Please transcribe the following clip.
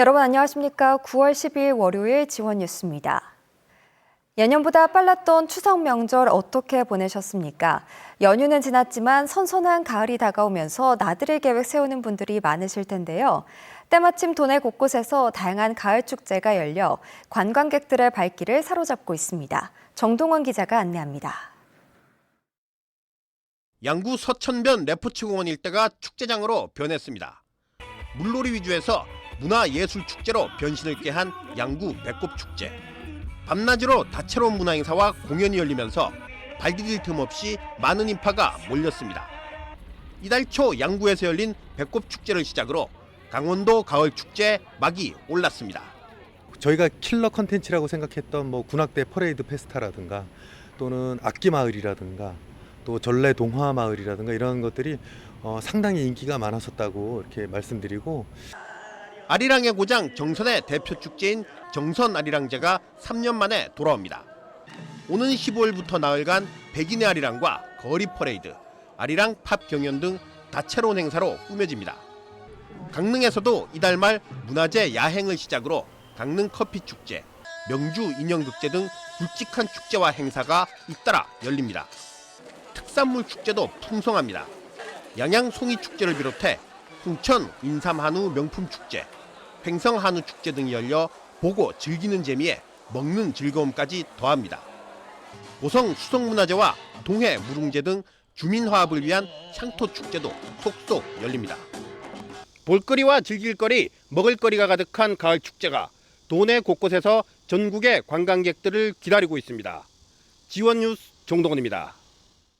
여러분 안녕하십니까? 9월 10일 월요일 지원 뉴스입니다. 예년보다 빨랐던 추석 명절 어떻게 보내셨습니까? 연휴는 지났지만 선선한 가을이 다가오면서 나들이 계획 세우는 분들이 많으실 텐데요. 때마침 도내 곳곳에서 다양한 가을 축제가 열려 관광객들의 발길을 사로잡고 있습니다. 정동원 기자가 안내합니다. 양구 서천변 레포츠공원 일대가 축제장으로 변했습니다. 물놀이 위주에서 문화예술축제로 변신을 깨한 양구 배꼽축제. 밤낮으로 다채로운 문화행사와 공연이 열리면서 발디딜 틈 없이 많은 인파가 몰렸습니다. 이달 초 양구에서 열린 배꼽축제를 시작으로 강원도 가을축제 막이 올랐습니다. 저희가 킬러 컨텐츠라고 생각했던 뭐 군악대 퍼레이드 페스타라든가 또는 악기 마을이라든가 또 전래 동화 마을이라든가 이런 것들이 어, 상당히 인기가 많았었다고 이렇게 말씀드리고 아리랑의 고장 정선의 대표 축제인 정선 아리랑제가 3년 만에 돌아옵니다. 오는 15일부터 나흘간 백인의 아리랑과 거리 퍼레이드, 아리랑 팝 경연 등 다채로운 행사로 꾸며집니다. 강릉에서도 이달 말 문화재 야행을 시작으로 강릉 커피 축제, 명주 인형 극제 등 굵직한 축제와 행사가 잇따라 열립니다. 특산물 축제도 풍성합니다. 양양 송이 축제를 비롯해 풍천 인삼 한우 명품 축제, 횡성 한우 축제 등이 열려 보고 즐기는 재미에 먹는 즐거움까지 더합니다. 고성 수성문화제와 동해 무릉제 등 주민화합을 위한 향토 축제도 속속 열립니다. 볼거리와 즐길거리, 먹을거리가 가득한 가을 축제가 도내 곳곳에서 전국의 관광객들을 기다리고 있습니다. 지원 뉴스 정동원입니다.